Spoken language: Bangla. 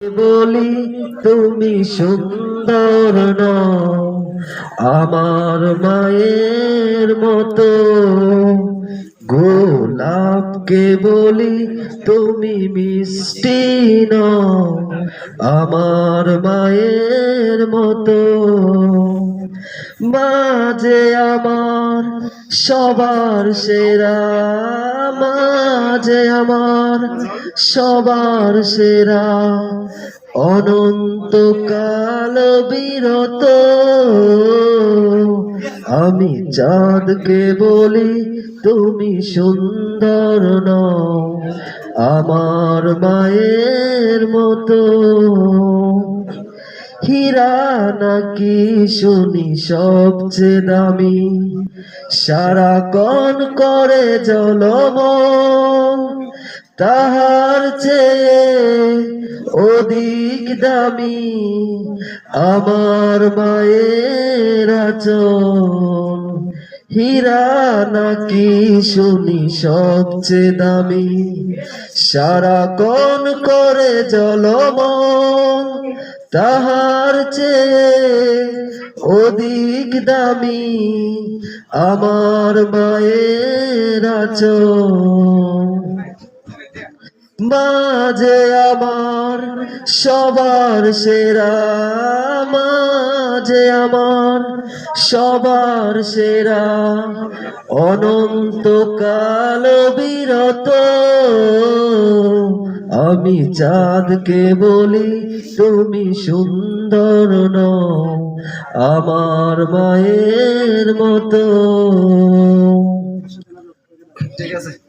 বলি, তুমি সুন্দর আমার মায়ের মতো গোলাপকে বলি, তুমি মিষ্টি নও। আমার মায়ের মতো মাঝে আমার সবার সেরা মাঝে আমার সবার সেরা অনন্তকাল বিরত। আমি চাঁদকে বলি, তুমি সুন্দর নও, আমার মায়ের মতো। হীরা নাকি শুনি সবচেয়ে দামি? সারাক্ষণ করে জলম, তাহার চেয়ে অধিক দামি আমার মায়ের আচল হীরা নাকি শুনি সবচেয়ে দামি? সারাক্ষণ করে জলমন তাহার চেয়ে অধিক দামি আমার মায়ের মাঝে আমার সবার সেরা, মাঝে আমার সবার সেরা, অনন্তকাল বিরত। আমি চাঁদকে বলি তুমি সুন্দর নও আমার মায়ের মতো। ঠিক আছে।